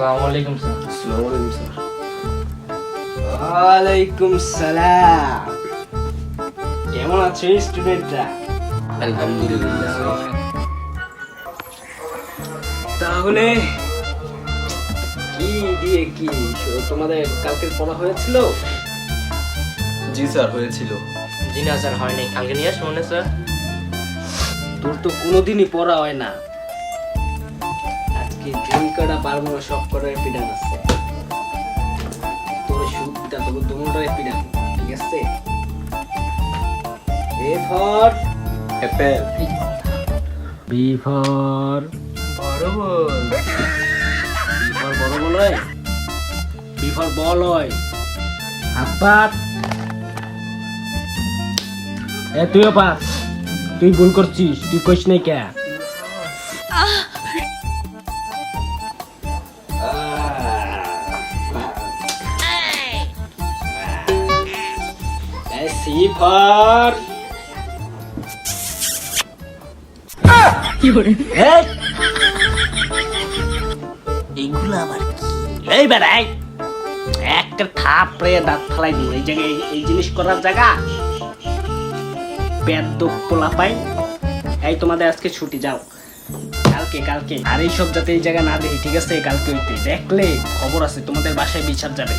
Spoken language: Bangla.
আসসালামু আলাইকুম স্যার আসসালামু আলাইকুম স্যার ওয়ালাইকুম সালাম কেমন আছো স্টুডেন্টরা আলহামদুলিল্লাহ তাহলে কি দিয়ে কি? তোমাদের কালকের পড়া হয়েছিল? জি স্যার হয়েছিল। জি না স্যার হয়নি। কালকে নিয়ে আসব না স্যার তোর তো কোনোদিনই পড়া হয় না। আজকে যেই কটা পারব না সব কটার পিডান আছে। তোর সুদটা তোকে দুটার পিডান ঠিক আছে? A for apple. B for বড় বল বি ফর বড় বল হয় বি ফর বল হয় হাত এ তুইও পাস। তুই ভুল করছিস তুই কইস নাই কে? সি ফর এই! এইগুলো আবার কি? এই বেড়াই একটা থাপড়ে দাঁত ফেলাই দিল এই জায়গায় এই- জিনিস করার জায়গা? পেদ্য পোলা পাই। এই তোমাদের আজকে ছুটি যাও। কালকে কালকে। আর এই সব যাতে এই জায়গা না দেখি ঠিক আছে? কালকে হইতে। দেখলে খবর আছে তোমাদের বাসায় বিচার যাবে।